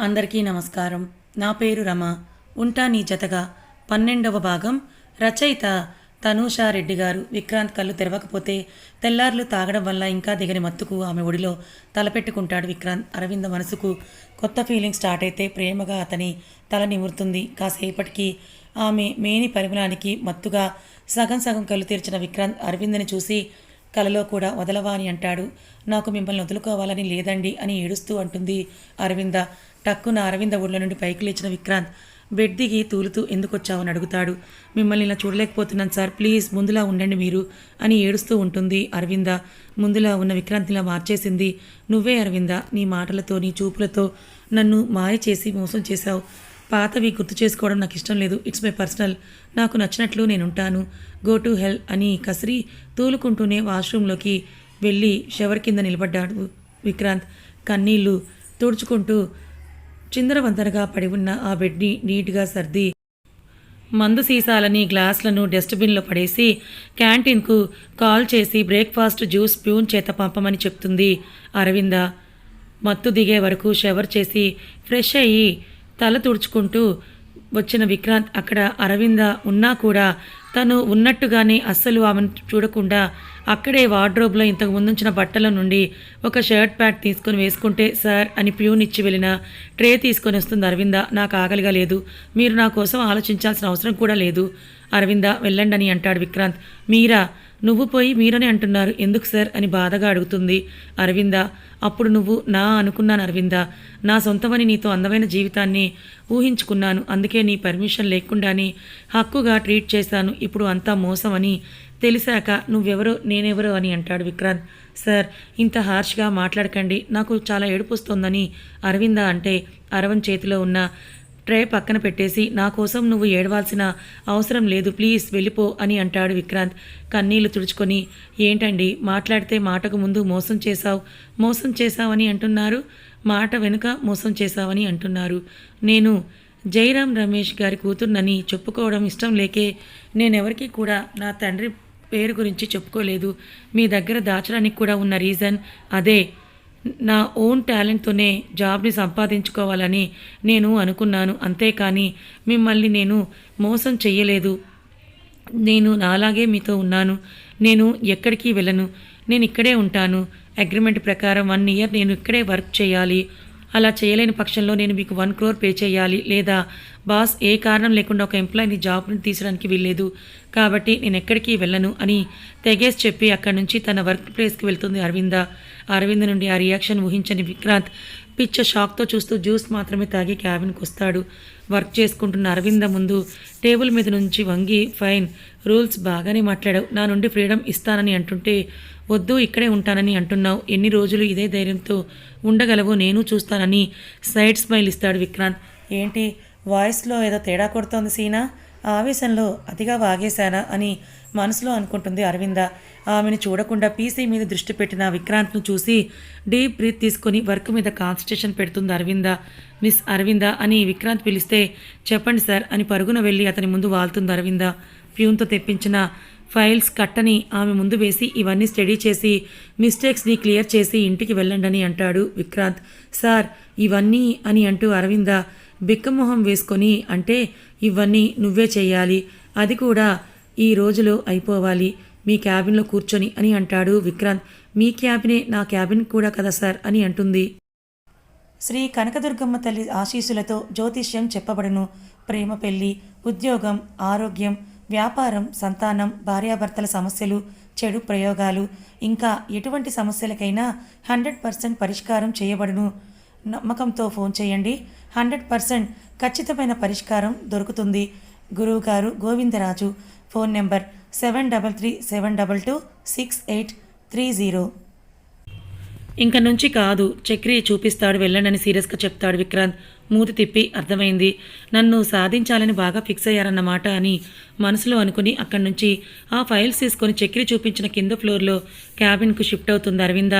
అందరికీ నమస్కారం. నా పేరు రమ. ఉంటా నీ జతగా పన్నెండవ భాగం. రచయిత తనూషా రెడ్డి గారు విక్రాంత్ కళ్ళు తెరవకపోతే తెల్లార్లు తాగడం వల్ల ఇంకా దిగని మత్తుకు ఆమె ఒడిలో తలపెట్టుకుంటాడు విక్రాంత్. అరవింద మనసుకు కొత్త ఫీలింగ్ స్టార్ట్ అయితే ప్రేమగా అతని తల నిమురుతుంది. కాసేపటికి ఆమె మేని పరిమళానికి మత్తుగా సగం సగం కళ్ళు తెరిచిన విక్రాంత్ అరవిందని చూసి కలలో కూడా వదలవా అని అంటాడు. నాకు మిమ్మల్ని వదులుకోవాలని లేదండి అని ఏడుస్తూ అంటుంది అరవింద. టక్కున అరవింద ఊళ్ళ నుండి పైకి లేచిన విక్రాంత్ బెడ్ దిగి తూలుతూ ఎందుకు అని అడుగుతాడు. మిమ్మల్ని ఇలా చూడలేకపోతున్నాను సార్. ప్లీజ్ ముందులా ఉండండి మీరు అని ఏడుస్తూ ఉంటుంది అరవింద. ముందులా ఉన్న విక్రాంతిలా మార్చేసింది. నువ్వే అరవింద నీ మాటలతో నీ చూపులతో నన్ను మాయ చేసి మోసం చేశావు. పాతవి గుర్తు చేసుకోవడం నాకు ఇష్టం లేదు. It's my personal. నాకు నచ్చినట్లు నేనుంటాను. గో టు హెల్ అని కసిరి తూలుకుంటూనే వాష్రూంలోకి వెళ్ళి షవర్ కింద నిలబడ్డాడు విక్రాంత్. కన్నీళ్ళు తుడుచుకుంటూ చిందరవందరగా పడి ఉన్న ఆ బెడ్ని నీట్గా సర్ది మందు సీసాలని గ్లాసులను డస్ట్బిన్లో పడేసి క్యాంటీన్కు కాల్ చేసి బ్రేక్ఫాస్ట్ జ్యూస్ ప్యూన్ చేత పంపమని చెప్తుంది. అరవింద మత్తు దిగే వరకు షవర్ చేసి ఫ్రెష్ అయ్యి తల తుడుచుకుంటూ వచ్చిన విక్రాంత్ అక్కడ అరవింద ఉన్నా కూడా తను ఉన్నట్టుగానే అస్సలు ఆమెను చూడకుండా అక్కడే వార్డ్రోబ్లో ఇంతకు ముందుంచిన బట్టల నుండి ఒక షర్ట్ ప్యాంట్ తీసుకొని వేసుకుంటే సార్ అని ప్యూన్ ఇచ్చి వెళ్ళిన ట్రే తీసుకొని వస్తుంది అరవింద. నాకు ఆకలిగా లేదు. మీరు నా కోసం ఆలోచించాల్సిన అవసరం కూడా లేదు. అరవింద వెళ్ళండి అని అంటాడు విక్రాంత్. మీరా? నువ్వు పోయి మీరని అంటున్నారు. ఎందుకు సార్? అని బాధగా అడుగుతుంది. అరవింద అప్పుడు నువ్వు నా అనుకున్నాను అరవింద. నా సొంతమని నీతో అందమైన జీవితాన్ని ఊహించుకున్నాను. అందుకే నీ పర్మిషన్ లేకుండానే హక్కుగా ట్రీట్ చేశాను. ఇప్పుడు అంతా మోసం అని తెలిసాక నువ్వెవరో నేనెవరో అని అంటాడు విక్రాంత్. సార్ ఇంత హార్ష్గా మాట్లాడకండి. నాకు చాలా ఏడుపు వస్తోందని అరవింద అంటే అరవన్ చేతిలో ఉన్న ట్రే పక్కన పెట్టేసి నా కోసం నువ్వు ఏడవాల్సిన అవసరం లేదు ప్లీజ్ వెళ్ళిపో అని అంటాడు విక్రాంత్. కన్నీళ్ళు తుడుచుకొని ఏంటండి మాట్లాడితే మాటకు ముందు మోసం చేశావు మోసం చేశావని అంటున్నారు మాట వెనుక మోసం చేశావని అంటున్నారు. నేను జయరాం రమేష్ గారి కూతుర్నని చెప్పుకోవడం ఇష్టం లేకే నేనెవరికి కూడా నా తండ్రి పేరు గురించి చెప్పుకోలేదు. మీ దగ్గర దాచడానికి కూడా ఉన్న రీజన్ అదే నా ఓన్ టాలెంట్తోనే జాబ్ని సంపాదించుకోవాలని నేను అనుకున్నాను. అంతేకాని మిమ్మల్ని నేను మోసం చెయ్యలేదు. నేను నాలాగే మీతో ఉన్నాను. నేను ఎక్కడికి వెళ్ళను. నేను ఇక్కడే ఉంటాను. అగ్రిమెంట్ ప్రకారం వన్ ఇయర్ నేను ఇక్కడే వర్క్ చేయాలి. అలా చేయలేని పక్షంలో నేను మీకు వన్ క్రోర్ పే చేయాలి. లేదా బాస్ ఏ కారణం లేకుండా ఒక ఎంప్లాయీని జాబ్ తీసడానికి వీల్లేదు. కాబట్టి నేను ఎక్కడికి వెళ్ళను అని తెగేసి చెప్పి అక్కడి నుంచి తన వర్క్ ప్లేస్కి వెళ్తుంది అరవింద. అరవింద్ నుండి ఆ రియాక్షన్ ఊహించని విక్రాంత్ పిచ్చ షాక్తో చూస్తూ జ్యూస్ మాత్రమే తాగి క్యాబిన్కి వస్తాడు. వర్క్ చేసుకుంటున్న అరవింద ముందు టేబుల్ మీద నుంచి వంగి ఫైన్ రూల్స్ బాగానే మాట్లాడావు. నా నుండి ఫ్రీడమ్ ఇస్తానని అంటుంటే వద్దు ఇక్కడే ఉంటానని అంటున్నావు. ఎన్ని రోజులు ఇదే ధైర్యంతో ఉండగలవో నేను చూస్తానని సైడ్ స్మైల్ ఇస్తాడు విక్రాంత్. ఏంటి వాయిస్లో ఏదో తేడా కొడుతోంది సీనా? ఆవేశంలో అతిగా వాగేశానా అని మనసులో అనుకుంటుంది అరవింద. ఆమెను చూడకుండా పీసీ మీద దృష్టి పెట్టిన విక్రాంత్ను చూసి డీప్ బ్రీత్ తీసుకొని వర్క్ మీద కాన్సన్ట్రేషన్ పెడుతుంది అరవింద. మిస్ అరవింద అని విక్రాంత్ పిలిస్తే చెప్పండి సార్ అని పరుగున వెళ్ళి అతని ముందు వాళ్తుంది అరవింద. ప్యూన్తో తెప్పించిన ఫైల్స్ కట్టని ఆమె ముందు వేసి ఇవన్నీ స్టడీ చేసి మిస్టేక్స్ని క్లియర్ చేసి ఇంటికి వెళ్ళండి అంటాడు విక్రాంత్. సార్ ఇవన్నీ అని అంటూ అరవింద బిక్కమొహం వేసుకొని అంటే ఇవన్నీ నువ్వే చెయ్యాలి. అది కూడా ఈ రోజులో అయిపోవాలి. మీ క్యాబిన్లో కూర్చొని అని అంటాడు విక్రాంత్. మీ క్యాబినే నా క్యాబిన్ కూడా కదా సార్ అని అంటుంది. శ్రీ కనకదుర్గమ్మ తల్లి ఆశీస్సులతో జ్యోతిష్యం చెప్పబడును. ప్రేమ పెళ్ళి ఉద్యోగం ఆరోగ్యం వ్యాపారం సంతానం భార్యాభర్తల సమస్యలు చెడు ప్రయోగాలు ఇంకా ఎటువంటి సమస్యలకైనా హండ్రెడ్ పర్సెంట్ పరిష్కారం చేయబడును. నమ్మకంతో ఫోన్ చేయండి. హండ్రెడ్ పర్సెంట్ ఖచ్చితమైన పరిష్కారం దొరుకుతుంది. గురువుగారు Govindaraju phone number seven double three seven double two six eight three zero. ఇంక నుంచి కాదు చక్రి చూపిస్తాడు వెళ్ళండని సీరియస్గా చెప్తాడు విక్రాంత్. మూతి తిప్పి అర్థమైంది. నన్ను సాధించాలని బాగా ఫిక్స్ అయ్యారన్నమాట అని మనసులో అనుకుని అక్కడి నుంచి ఆ ఫైల్స్ తీసుకొని చక్రి చూపించిన కింద ఫ్లోర్లో క్యాబిన్కు షిఫ్ట్ అవుతుంది అరవింద.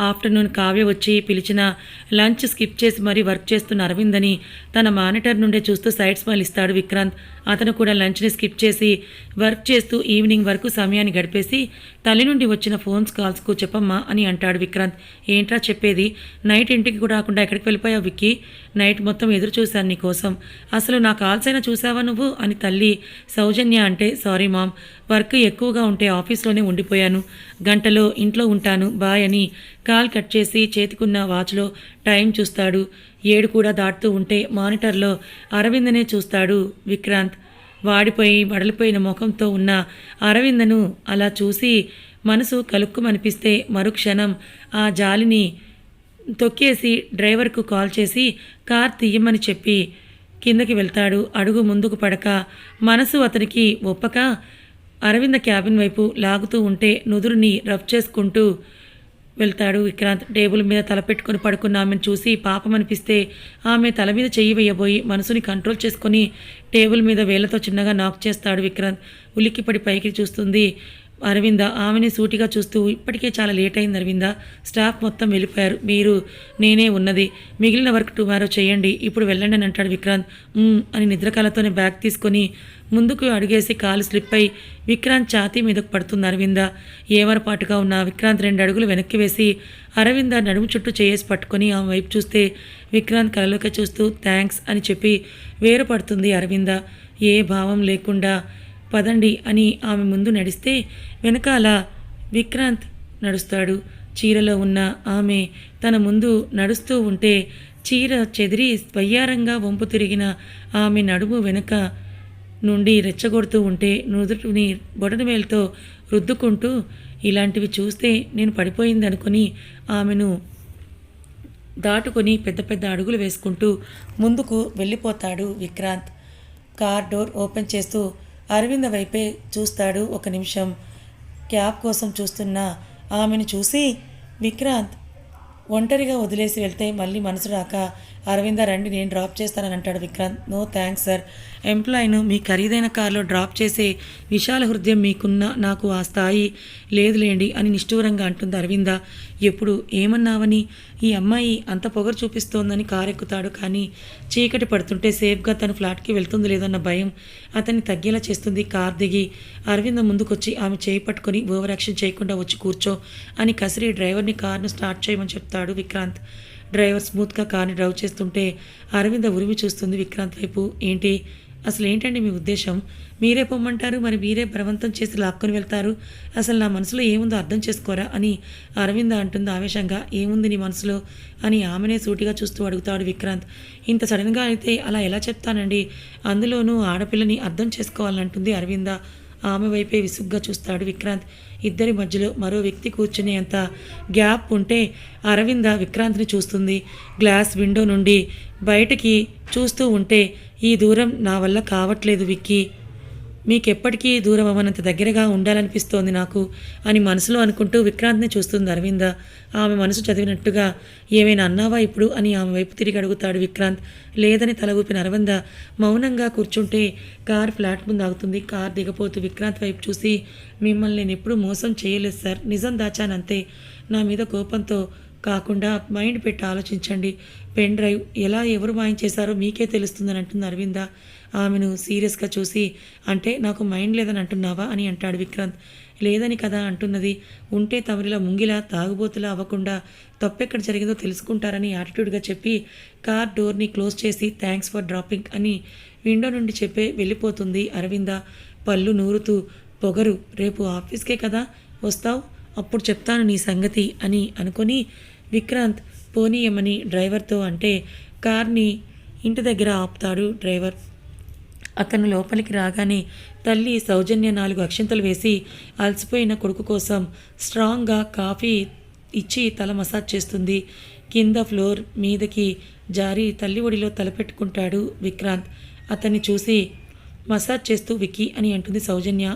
ఆఫ్టర్నూన్ కావ్య వచ్చి పిలిచిన లంచ్ స్కిప్ చేసి మరీ వర్క్ చేస్తున్న అరవిందని తన మానిటర్ నుండే చూస్తూ సైడ్ స్మైల్ ఇస్తాడు విక్రాంత్. అతను కూడా లంచ్ని స్కిప్ చేసి వర్క్ చేస్తూ ఈవినింగ్ వరకు సమయాన్ని గడిపేసి తల్లి నుండి వచ్చిన ఫోన్స్ కాల్స్కు చెప్పమ్మా అని అంటాడు విక్రాంత్. ఏంట్రా చెప్పేది? నైట్ ఇంటికి కూడా రాకుండా ఎక్కడికి వెళ్ళిపోయావు విక్కీ? నైట్ మొత్తం ఎదురు చూశాను నీకోసం. అసలు నా కాల్స్ అయినా చూసావా నువ్వు? అని తల్లి సౌజన్య అంటే సారీ మామ్ వర్క్ ఎక్కువగా ఉంటే ఆఫీస్లోనే ఉండిపోయాను. గంటలో ఇంట్లో ఉంటాను బాయ్ అని కాల్ కట్ చేసి చేతికున్న వాచ్లో టైం చూస్తాడు. ఏడు కూడా దాటుతూ ఉంటే మానిటర్లో అరవిందనే చూస్తాడు విక్రాంత్. వాడిపోయి వడలిపోయిన ముఖంతో ఉన్న అరవిందను అలా చూసి మనసు కలుక్కుమనిపిస్తే మరుక్షణం ఆ జాలిని తొక్కేసి డ్రైవర్కు కాల్ చేసి కార్ తీయమని చెప్పి కిందకి వెళ్తాడు. అడుగు ముందుకు పడక మనసు అతనికి ఒప్పక. అరవింద క్యాబిన్ వైపు లాగుతూ ఉంటే నుదురుని రఫ్ చేసుకుంటూ వెళ్తాడు విక్రాంత్. టేబుల్ మీద తలపెట్టుకుని పడుకున్న ఆమెను చూసి పాపం అనిపిస్తే ఆమె తల మీద చెయ్యి వేయబోయి మనసుని కంట్రోల్ చేసుకొని టేబుల్ మీద వేళ్ళతో చిన్నగా నాక్ చేస్తాడు విక్రాంత్. ఉలిక్కిపడి పైకి చూస్తుంది. అరవింద ఆమెని సూటిగా చూస్తూ ఇప్పటికే చాలా లేట్ అయింది అరవింద. స్టాఫ్ మొత్తం వెళ్ళిపోయారు. మీరు నేనే ఉన్నది. మిగిలిన వర్క్ టుమారో చేయండి. ఇప్పుడు వెళ్ళండి అని అంటాడు విక్రాంత్. అని నిద్రకాలతోనే బ్యాగ్ తీసుకొని ముందుకు అడుగేసి కాలు స్లిప్ అయి విక్రాంత్ ఛాతీ మీదకు పడుతుంది అరవింద. ఏవరపాటుగా ఉన్న విక్రాంత్ రెండు అడుగులు వెనక్కి వేసి అరవింద నడుము చుట్టూ చేయేసి పట్టుకొని ఆమె వైపు చూస్తే విక్రాంత్ కలలోకి చూస్తూ థ్యాంక్స్ అని చెప్పి వేరు పడుతుంది అరవింద. ఏ భావం లేకుండా పదండి అని ఆమె ముందు నడిస్తే వెనకాల విక్రాంత్ నడుస్తాడు. చీరలో ఉన్న ఆమె తన ముందు నడుస్తూ ఉంటే చీర చెదిరి వయ్యారంగా వంపు తిరిగిన ఆమె నడుము వెనుక నుండి రెచ్చగొడుతూ ఉంటే నుదుటిని బొటనవేలుతో రుద్దుకుంటూ ఇలాంటివి చూస్తే నేను పడిపోయిందనుకుని ఆమెను దాటుకొని పెద్ద పెద్ద అడుగులు వేసుకుంటూ ముందుకు వెళ్ళిపోతాడు విక్రాంత్. కార్ డోర్ ఓపెన్ చేస్తూ అరవింద వైపే చూస్తాడు ఒక నిమిషం. క్యాబ్ కోసం చూస్తున్న ఆమెను చూసి విక్రాంత్ ఒంటరిగా వదిలేసి వెళ్తే మళ్ళీ మనసు రాక అరవింద రండి నేను డ్రాప్ చేస్తానని అంటాడు విక్రాంత్. No thanks sir. ఎంప్లాయీను మీ ఖరీదైన కారులో డ్రాప్ చేసే విశాల హృదయం మీకున్న నాకు ఆ స్థాయి లేదులేండి అని నిష్ఠూరంగా అంటుంది అరవింద. ఎప్పుడు ఏమన్నావని? ఈ అమ్మాయి అంత పొగరు చూపిస్తోందని కారు ఎక్కుతాడు కానీ చీకటి పడుతుంటే సేఫ్గా తన ఫ్లాట్కి వెళ్తుంది లేదన్న భయం అతన్ని తగ్గేలా చేస్తుంది. కార్ దిగి అరవింద ముందుకొచ్చి ఆమె చేయి పట్టుకొని ఓవరాక్షన్ చేయకుండా వచ్చి కూర్చో అని కసిరి డ్రైవర్ని కార్ను స్టార్ట్ చేయమని చెప్తాడు విక్రాంత్. డ్రైవర్ స్మూత్గా కార్ని డ్రైవ్ చేస్తుంటే అరవింద ఉరిమి చూస్తుంది విక్రాంత్ వైపు. ఏంటి? అసలు ఏంటండి మీ ఉద్దేశం? మీరే పొమ్మంటారు? మరి మీరే బలవంతం చేసి లాక్కొని వెళ్తారు? అసలు నా మనసులో ఏముందో అర్థం చేసుకోరా అని అరవింద అంటుంది ఆవేశంగా. ఏముంది నీ మనసులో? అని ఆమెనే సూటిగా చూస్తూ అడుగుతాడు విక్రాంత్. ఇంత సడన్గా అయితే అలా ఎలా చెప్తానండి? అందులోనూ ఆడపిల్లని అర్థం చేసుకోవాలంటుంది అరవింద. ఆమె వైపే విసుగ్గా చూస్తాడు విక్రాంత్. ఇద్దరి మధ్యలో మరో వ్యక్తి కూర్చునేంత గ్యాప్ ఉంటే అరవింద విక్రాంత్ని చూస్తుంది. గ్లాస్ విండో నుండి బయటికి చూస్తూ ఉంటే ఈ దూరం నా వల్ల కావట్లేదు విక్కీ. మీకెప్పటికీ దూరం అవ్వనంత దగ్గరగా ఉండాలనిపిస్తోంది నాకు అని మనసులో అనుకుంటూ విక్రాంత్ని చూస్తుంది అరవింద. ఆమె మనసు చదివినట్టుగా ఏమైనా అన్నావా ఇప్పుడు? అని ఆమె వైపు తిరిగి అడుగుతాడు విక్రాంత్. లేదని తల ఊపిన అరవింద మౌనంగా కూర్చుంటే కార్ ఫ్లాట్ ముందు ఆగుతుంది. కార్ దిగపోతూ విక్రాంత్ వైపు చూసి మిమ్మల్ని నేను ఎప్పుడూ మోసం చేయలేదు సార్. నిజం దాచానంతే. నా మీద కోపంతో కాకుండా మైండ్ పెట్టి ఆలోచించండి. పెన్ డ్రైవ్ ఎలా ఎవరు మాయం చేశారో మీకే తెలుస్తుందని అంటుంది అరవింద. ఆమెను సీరియస్గా చూసి అంటే నాకు మైండ్ లేదని అంటున్నావా? అని అంటాడు విక్రాంత్. లేదని కదా అంటున్నది. ఉంటే తమరిలా ముంగిలా తాగుబోతులా అవ్వకుండా తప్పెక్కడ జరిగిందో తెలుసుకుంటారని యాటిట్యూడ్గా చెప్పి కార్ డోర్ని క్లోజ్ చేసి థ్యాంక్స్ ఫర్ డ్రాపింగ్ అని విండో నుండి చెప్పే వెళ్ళిపోతుంది అరవింద. పళ్ళు నూరుతూ పొగరు రేపు ఆఫీస్కే కదా వస్తావు? అప్పుడు చెప్తాను నీ సంగతి అని అనుకొని విక్రాంత్ పోనీయమని డ్రైవర్తో అంటే కార్ని ఇంటి దగ్గర ఆపుతాడు డ్రైవర్. అతను లోపలికి రాగానే తల్లి సౌజన్య నాలుగు అక్షంతలు వేసి అలసిపోయిన కొడుకు కోసం స్ట్రాంగ్గా కాఫీ ఇచ్చి తల మసాజ్ చేస్తుంది. కింద ఫ్లోర్ మీదకి జారి తల్లి ఒడిలో తలపెట్టుకుంటాడు విక్రాంత్. అతన్ని చూసి మసాజ్ చేస్తూ విక్కీ అని అంటుంది సౌజన్య.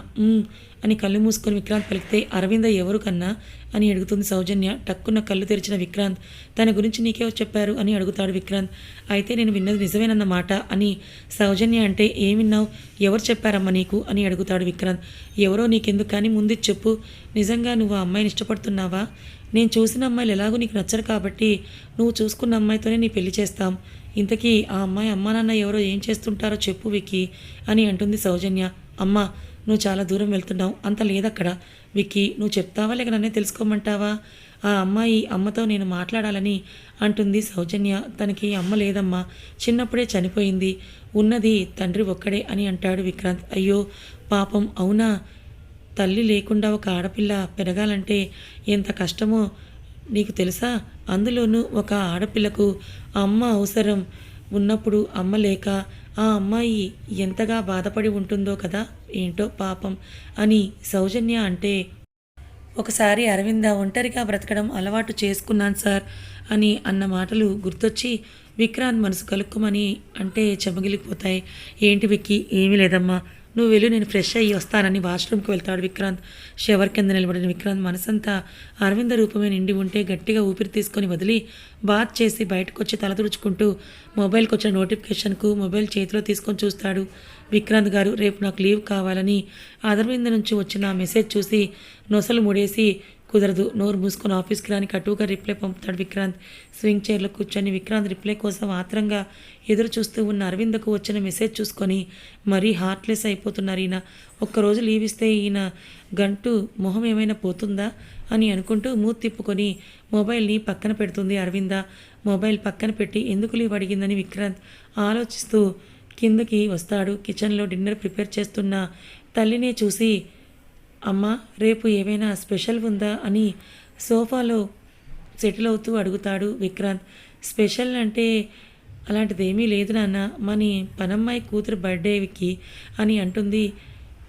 అని కళ్ళు మూసుకొని విక్రాంత్ పలికితే అరవింద ఎవరు కన్నా? అని అడుగుతుంది సౌజన్య. టక్కున కళ్ళు తెరిచిన విక్రాంత్ తన గురించి నీకే చెప్పారు? అని అడుగుతాడు విక్రాంత్. అయితే నేను విన్నది నిజమేనన్నమాట అని సౌజన్య అంటే ఏం విన్నావు? ఎవరు చెప్పారమ్మా నీకు? అని అడుగుతాడు విక్రాంత్. ఎవరో నీకెందుకు? కానీ ముందు చెప్పు. నిజంగా నువ్వు ఆ అమ్మాయిని ఇష్టపడుతున్నావా? నేను చూసిన అమ్మాయిలు ఎలాగో నీకు నచ్చరు కాబట్టి నువ్వు చూసుకున్న అమ్మాయితోనే నీ పెళ్ళి చేస్తాం. ఇంతకీ ఆ అమ్మాయి అమ్మా నాన్న ఎవరో ఏం చేస్తుంటారో చెప్పు వికి అని అంటుంది సౌజన్య. అమ్మ నువ్వు చాలా దూరం వెళ్తున్నావు. అంత లేదక్కడ. విక్కీ నువ్వు చెప్తావా లేక నన్నే తెలుసుకోమంటావా? ఆ అమ్మాయి అమ్మతో నేను మాట్లాడాలని అంటుంది సౌజన్య. తనకి అమ్మ లేదమ్మా. చిన్నప్పుడే చనిపోయింది. ఉన్నది తండ్రి ఒక్కడే అని అంటాడు విక్రాంత్. అయ్యో పాపం అవునా? తల్లి లేకుండా ఒక ఆడపిల్ల పెరగాలంటే ఎంత కష్టమో నీకు తెలుసా? అందులోనూ ఒక ఆడపిల్లకు అమ్మ అవసరం. ఉన్నప్పుడు అమ్మ లేక ఆ అమ్మాయి ఎంతగా బాధపడి ఉంటుందో కదా ఏంటో పాపం అని సౌజన్య అంటే ఒకసారి అరవింద ఒంటరిగా బ్రతకడం అలవాటు చేసుకున్నాను సార్ అని అన్న మాటలు గుర్తొచ్చి విక్రాంత్ మనసు కలుక్కుమని అంటే చెమగిలిపోతాయి. ఏంటి విక్కి ఏమీ లేదమ్మా నువ్వు వెళ్ళి నేను ఫ్రెష్ అయ్యి వస్తానని వాష్రూమ్కి వెళ్తాడు విక్రాంత్. షవర్ కింద నిలబడిన విక్రాంత్ మనసంతా అరవింద రూపమే నిండి ఉంటే గట్టిగా ఊపిరి తీసుకొని వదిలి బాత్ చేసి బయటకు వచ్చి తల తుడుచుకుంటూ మొబైల్కి వచ్చిన నోటిఫికేషన్కు మొబైల్ చేతిలో తీసుకొని చూస్తాడు. విక్రాంత్ గారు రేపు నాకు లీవ్ కావాలని అరవింద నుంచి వచ్చిన మెసేజ్ చూసి నొసలు ముడేసి కుదరదు. నోరు మూసుకొని ఆఫీస్కి రాని కటువుగా రిప్లై పంపుతాడు విక్రాంత్. స్వింగ్ చైర్లో కూర్చొని విక్రాంత్ రిప్లై కోసం ఆత్రంగా ఎదురు చూస్తూ ఉన్న అరవిందకు వచ్చిన మెసేజ్ చూసుకొని మరీ హార్ట్లెస్ అయిపోతున్నారు ఈయన. ఒక్కరోజు లీవ్ ఇస్తే ఈయన గంటు మొహం ఏమైనా పోతుందా అని అనుకుంటూ మూతి తిప్పుకొని మొబైల్ని పక్కన పెడుతుంది అరవింద. మొబైల్ పక్కన పెట్టి ఎందుకు లీవ్ అడిగిందని విక్రాంత్ ఆలోచిస్తూ కిందకి వస్తాడు. కిచెన్లో డిన్నర్ ప్రిపేర్ చేస్తున్న తల్లినే చూసి అమ్మా రేపు ఏమైనా స్పెషల్ ఉందా అని సోఫాలో సెటిల్ అవుతూ అడుగుతాడు విక్రాంత్. స్పెషల్ అంటే అలాంటిది ఏమీ లేదు నాన్న మని పనమ్మాయి కూతురు బర్త్డేకి అని అంటుంది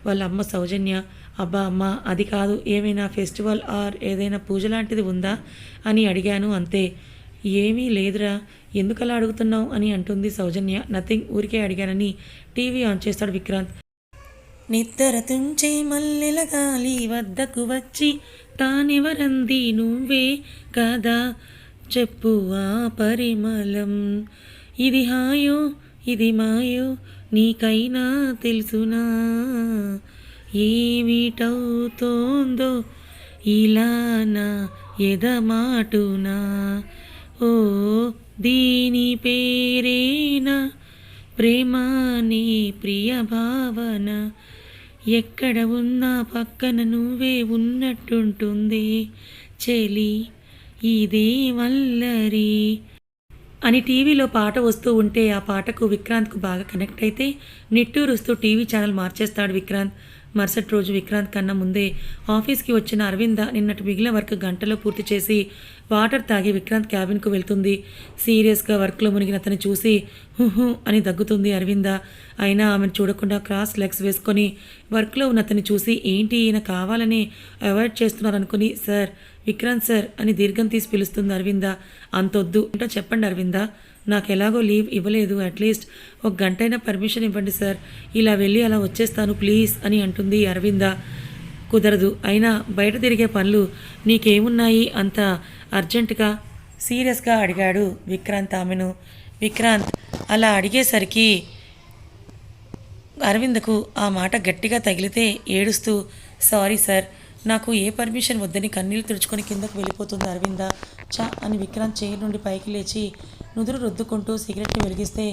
వాళ్ళ అమ్మ సౌజన్య. అబ్బా అమ్మ అది కాదు ఏమైనా ఫెస్టివల్ ఆర్ ఏదైనా పూజ లాంటిది ఉందా అని అడిగాను అంతే. ఏమీ లేదురా ఎందుకలా అడుగుతున్నావు అని అంటుంది సౌజన్య. నథింగ్ ఊరికే అడిగానని టీవీ ఆన్ చేస్తాడు విక్రాంత్. నిద్ర తుంచే మల్లెల గాలి వద్దకు వచ్చి తానెవరంది నువ్వే కదా చెప్పు ఆ పరిమళం. ఇది హాయో ఇది మాయో నీకైనా తెలుసునా? ఏమిటవుతోందో ఇలా నా ఎదమాటునా? ఓ దీని పేరేనా? ప్రేమాని ప్రియ భావన ఎక్కడ ఉన్నా పక్కన నువ్వే ఉన్నట్టుంటుంది చెలి. ఇదే వల్లరి. అని టీవీలో పాట వస్తూ ఉంటే ఆ పాటకు విక్రాంత్కు బాగా కనెక్ట్ అయితే నిట్టూరుస్తూ టీవీ ఛానల్ మార్చేస్తాడు విక్రాంత్. మరుసటి రోజు విక్రాంత్ కన్నా ముందే ఆఫీస్కి వచ్చిన అరవింద నిన్నటి మిగిలిన వర్క్ గంటలో పూర్తి చేసి వాటర్ తాగి విక్రాంత్ క్యాబిన్కు వెళ్తుంది. సీరియస్గా వర్క్లో మునిగిన అతను చూసి హుహు అని దగ్గుతుంది అరవింద. అయినా ఆమెను చూడకుండా క్రాస్ లెగ్స్ వేసుకొని వర్క్లో ఉన్న అతన్ని చూసి ఏంటి ఈయన కావాలని అవాయిడ్ చేస్తున్నారనుకుని సార్ విక్రాంత్ సార్ అని దీర్ఘం తీసి పిలుస్తుంది అరవింద. అంతొద్దు. ఏంటో చెప్పండి అరవింద. నాకు ఎలాగో లీవ్ ఇవ్వలేదు. అట్లీస్ట్ ఒక గంటైనా పర్మిషన్ ఇవ్వండి సార్. ఇలా వెళ్ళి అలా వచ్చేస్తాను ప్లీజ్ అని అంటుంది అరవింద. కుదరదు. అయినా బయట తిరిగే పనులు నీకేమున్నాయి? అంత అర్జెంటుగా సీరియస్గా అడిగాడు విక్రాంత్ ఆమెను. విక్రాంత్ అలా అడిగేసరికి అరవిందకు ఆ మాట గట్టిగా తగిలితే ఏడుస్తూ సారీ సార్ నాకు ఏ పర్మిషన్ వద్దని కన్నీళ్ళు తుడుచుకొని కిందకు వెళ్ళిపోతుంది అరవింద? చా అని విక్రాంత్ చైర్ నుండి పైకి లేచి నుదురు రుద్దుకుంటూ సిగరెట్ని వెలిగిస్తే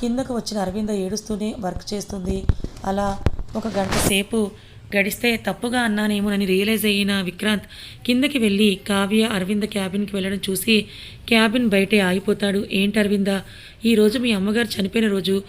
కిందకు వచ్చిన అరవింద ఏడుస్తూనే వర్క్ చేస్తుంది. అలా ఒక గంట సేపు గడిస్తే తప్పుగా అన్నానేమోనని రియలైజ్ అయిన విక్రాంత్ కిందకి వెళ్ళి కావ్య అరవింద క్యాబిన్కి వెళ్ళడం చూసి క్యాబిన్ బయటే ఆగిపోతాడు. ఏంటి అరవింద? ఈరోజు మీ అమ్మగారు చనిపోయిన రోజు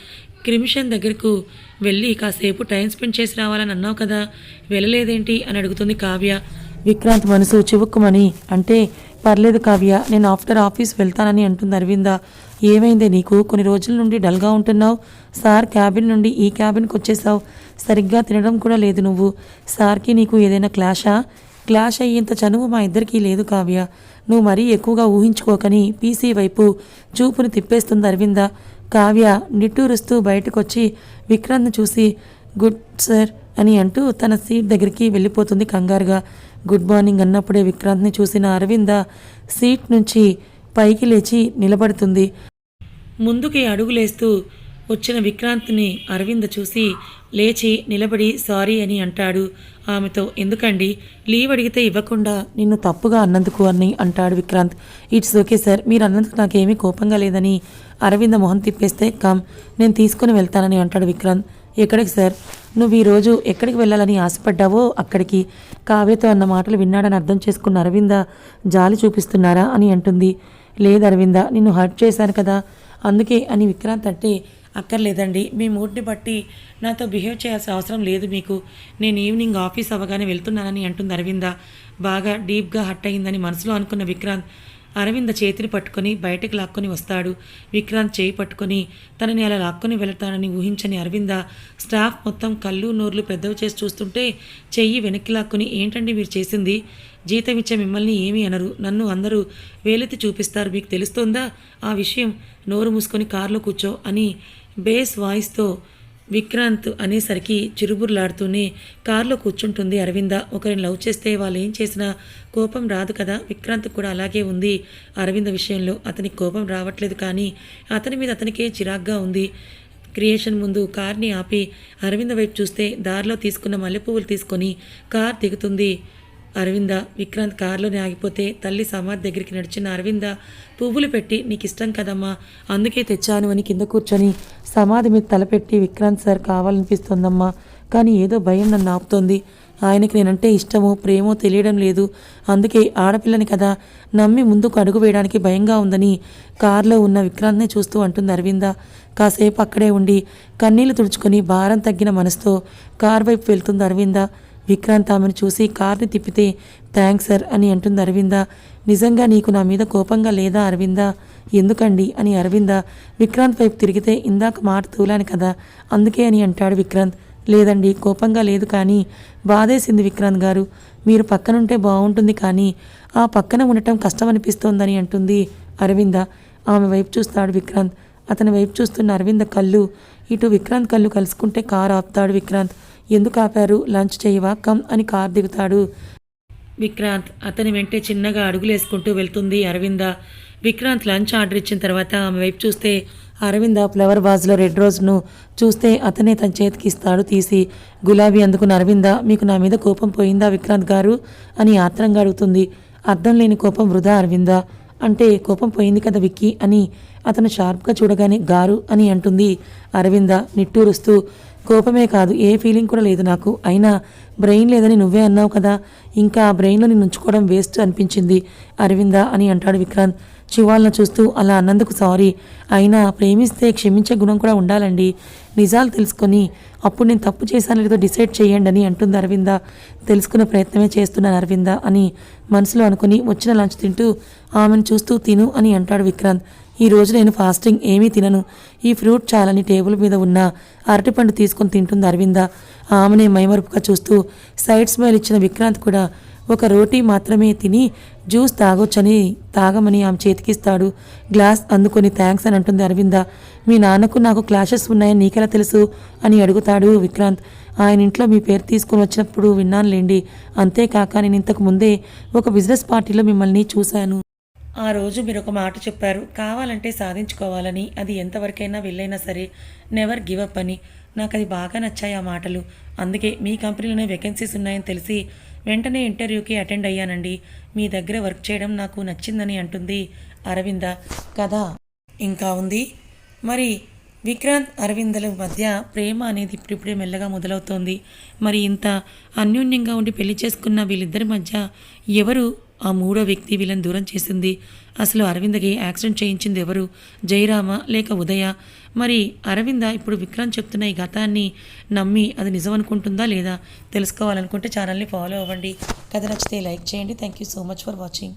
క్రిమిషన్ దగ్గరకు వెళ్ళి కాసేపు టైం స్పెండ్ చేసి రావాలని అన్నావు కదా. వెళ్ళలేదేంటి? అని అడుగుతుంది కావ్య. విక్రాంత్ మనసు చివుక్కుమని అంటే పర్లేదు కావ్య నేను ఆఫ్టర్ ఆఫీస్ వెళ్తానని అంటుంది అరవింద. ఏమైంది నీకు? కొన్ని రోజుల నుండి డల్గా ఉంటున్నావు. సార్ క్యాబిన్ నుండి ఈ క్యాబిన్కి వచ్చేసావు. సరిగ్గా తినడం కూడా లేదు నువ్వు. సార్కి నీకు ఏదైనా క్లాషా? క్లాష్ అయ్యేంత చనువు మా ఇద్దరికీ లేదు కావ్య. నువ్వు మరీ ఎక్కువగా ఊహించుకోకని పీసీ వైపు చూపును తిప్పేస్తుంది అరవింద. కావ్య నిట్టూరుస్తూ బయటకొచ్చి విక్రాంత్ను చూసి గుడ్ సార్ అని అంటూ తన సీట్ దగ్గరికి వెళ్ళిపోతుంది కంగారుగా. గుడ్ మార్నింగ్ అన్నప్పుడే విక్రాంత్ని చూసిన అరవింద సీట్ నుంచి పైకి లేచి నిలబడుతుంది. ముందుకి అడుగులేస్తూ వచ్చిన విక్రాంత్ని అరవింద చూసి లేచి నిలబడి సారీ అని అంటాడు. ఆమెతో ఎందుకండి? లీవ్ అడిగితే ఇవ్వకుండా నిన్ను తప్పుగా అన్నందుకు అని అంటాడు విక్రాంత్. ఇట్స్ ఓకే సార్ మీరు అన్నందుకు నాకేమీ కోపంగా లేదని అరవింద మొహం తిప్పేస్తే కమ్ నేను తీసుకుని వెళ్తానని అంటాడు విక్రాంత్. ఎక్కడికి సార్? నువ్వు ఈరోజు ఎక్కడికి వెళ్ళాలని ఆశపడ్డావో అక్కడికి? కావ్యతో అన్న మాటలు విన్నాడని అర్థం చేసుకున్న అరవింద జాలి చూపిస్తున్నారా? అని అంటుంది. లేదు అరవింద నిన్ను హర్ట్ చేశాను కదా. అందుకే అని విక్రాంత్ అంటే అక్కర్లేదండి. మీ మూడ్ని బట్టి నాతో బిహేవ్ చేయాల్సిన అవసరం లేదు మీకు. నేను ఈవినింగ్ ఆఫీస్ అవ్వగానే వెళ్తున్నానని అంటుంది అరవింద. బాగా డీప్గా హర్ట్ అయిందని మనసులో అనుకున్న విక్రాంత్ అరవింద చేతిని పట్టుకొని బయటకు లాక్కొని వస్తాడు. విక్రాంత్ చేయి పట్టుకొని తనని అలా లాక్కొని వెళతానని ఊహించని అరవింద స్టాఫ్ మొత్తం కళ్ళు నోర్లు పెద్దవి చేసి చూస్తుంటే చెయ్యి వెనక్కి లాక్కుని ఏంటండి మీరు చేసింది? జీతం ఇచ్చే మిమ్మల్ని ఏమీ అనరు. నన్ను అందరూ వేలెత్తి చూపిస్తారు. మీకు తెలుస్తోందా? ఆ విషయం నోరు మూసుకొని కారులో కూర్చో అని బేస్ వాయిస్తో విక్రాంత్ అనేసరికి చిరుబుర్లాడుతూనే కారులో కూర్చుంటుంది అరవింద. ఒకరిని లవ్ చేస్తే వాళ్ళు ఏం చేసినా కోపం రాదు కదా. విక్రాంత్ కూడా అలాగే ఉంది అరవింద విషయంలో. అతనికి కోపం రావట్లేదు కానీ అతని మీద అతనికే చిరాగ్గా ఉంది. క్రియేషన్ ముందు కార్ని ఆపి అరవింద వైపు చూస్తే దారిలో తీసుకున్న మల్లెపువ్వులు తీసుకొని కార్ దిగుతుంది. అరవింద విక్రాంత్ కారులోనే ఆగిపోతే తల్లి సమాధి దగ్గరికి నడిచిన అరవింద పువ్వులు పెట్టి నీకు ఇష్టం కదమ్మా అందుకే తెచ్చాను అని కింద కూర్చొని సమాధి మీద తలపెట్టి విక్రాంత్ సార్ కావాలనిపిస్తోందమ్మా కానీ ఏదో భయం నన్ను ఆపుతోంది. ఆయనకి నేనంటే ఇష్టమో ప్రేమో తెలియడం లేదు. అందుకే ఆడపిల్లని కదా నమ్మి ముందుకు అడుగు వేయడానికి భయంగా ఉందని కారులో ఉన్న విక్రాంత్ని చూస్తూ అంటుంది అరవింద. కాసేపు అక్కడే ఉండి కన్నీళ్ళు తుడుచుకొని భారం తగ్గిన మనసుతో కార్ వైపు వెళ్తుంది అరవింద. విక్రాంత్ ఆమెను చూసి కార్ని తిప్పితే థ్యాంక్స్ సార్ అని అంటుంది అరవింద. నిజంగా నీకు నా మీద కోపంగా లేదా అరవింద? ఎందుకండి? అని అరవింద. విక్రాంత్ వైపు తిరిగితే ఇందాక మాట తూలాను కదా అందుకే అని అంటాడు విక్రాంత్. లేదండి కోపంగా లేదు కానీ బాధేసింది విక్రాంత్ గారు. మీరు పక్కనుంటే బాగుంటుంది కానీ ఆ పక్కన ఉండటం కష్టం అనిపిస్తోందని అంటుంది అరవింద. ఆమె వైపు చూస్తాడు విక్రాంత్. అతని వైపు చూస్తున్న అరవింద కళ్ళు. ఇటు విక్రాంత్ కళ్ళు కలుసుకుంటే కారు ఆపుతాడు విక్రాంత్. ఎందుకు ఆపారు? లంచ్ చేయవా? కమ్ అని కార్ దిగుతాడు. విక్రాంత్ అతని వెంటే చిన్నగా అడుగులేసుకుంటూ వెళ్తుంది అరవింద. విక్రాంత్ లంచ్ ఆర్డర్ ఇచ్చిన తర్వాత ఆమె వైపు చూస్తే అరవింద ఫ్లవర్ వాజ్లో రెడ్ రోజును చూస్తే అతనే తన చేతికి ఇస్తాడు తీసి. గులాబీ అందుకున్న అరవింద మీకు నా మీద కోపం పోయిందా విక్రాంత్ గారు? అని ఆత్రంగా అడుగుతుంది. అర్థం లేని కోపం వృధా అరవింద. అంటే కోపం పోయింది కదా విక్కీ అని అతను షార్ప్గా చూడగానే గారు అని అంటుంది అరవింద నిట్టూరుస్తూ. కోపమే కాదు ఏ ఫీలింగ్ కూడా లేదు నాకు. అయినా బ్రెయిన్ లేదని నువ్వే అన్నావు కదా ఇంకా ఆ బ్రెయిన్లో నేను ఉంచుకోవడం వేస్ట్ అనిపించింది. అరవిందా అని అంటాడు విక్రాంత్. శివాలను చూస్తూ అలా అన్నందుకు సారీ. అయినా ప్రేమిస్తే క్షమించే గుణం కూడా ఉండాలండి. నిజాలు తెలుసుకొని అప్పుడు నేను తప్పు చేశాను లేదో డిసైడ్ చేయండి అని అంటుంది అరవింద. తెలుసుకునే ప్రయత్నమే చేస్తున్నాను అరవింద అని మనసులో అనుకుని వచ్చిన లంచ్ తింటూ ఆమెను చూస్తూ తిను అని అంటాడు విక్రాంత్. ఈ రోజు నేను ఫాస్టింగ్ ఏమీ తినను. ఈ ఫ్రూట్ చాలని టేబుల్ మీద ఉన్న అరటిపండు తీసుకొని తింటుంది అరవింద. ఆమెనే మైమరుపుగా చూస్తూ సైడ్ స్మైల్ ఇచ్చిన విక్రాంత్ కూడా ఒక రోటీ మాత్రమే తిని జ్యూస్ తాగొచ్చని తాగమని ఆమె చేతికిస్తాడు. గ్లాస్ అందుకొని థ్యాంక్స్ అని అంటుంది అరవింద. మీ నాన్నకు నాకు క్లాషెస్ ఉన్నాయని నీకెలా తెలుసు? అని అడుగుతాడు విక్రాంత్. ఆయన ఇంట్లో మీ పేరు తీసుకొని వచ్చినప్పుడు విన్నానులేండి. అంతేకాక నేను ఇంతకు ముందే ఒక బిజినెస్ పార్టీలో మిమ్మల్ని చూశాను. ఆ రోజు మీరు ఒక మాట చెప్పారు. కావాలంటే సాధించుకోవాలని. అది ఎంతవరకైనా వెళ్ళైనా సరే నెవర్ గివ్ అప్ అని. నాకు అది బాగా నచ్చాయి ఆ మాటలు. అందుకే మీ కంపెనీలోనే వేకెన్సీస్ ఉన్నాయని తెలిసి వెంటనే ఇంటర్వ్యూకి అటెండ్ అయ్యానండి. మీ దగ్గర వర్క్ చేయడం నాకు నచ్చిందని అంటుంది అరవింద. కదా ఇంకా ఉంది. మరి విక్రాంత్ అరవిందల మధ్య ప్రేమ అనేది ఇప్పుడిప్పుడే మెల్లగా మొదలవుతోంది. మరి ఇంత అన్యోన్యంగా ఉండి పెళ్ళి చేసుకున్న వీళ్ళిద్దరి మధ్య ఎవరు ఆ మూడో వ్యక్తి వీళ్ళని దూరం చేసింది. అసలు అరవిందకి యాక్సిడెంట్ చేయించింది ఎవరు? జయరామ లేక ఉదయ? మరి అరవింద ఇప్పుడు విక్రాంత్ చెప్తున్న ఈ గతాన్ని నమ్మి అది నిజం అనుకుంటుందా లేదా? తెలుసుకోవాలనుకుంటే ఛానల్ని ఫాలో అవ్వండి. కథ నచ్చితే లైక్ చేయండి. Thank you so much for watching.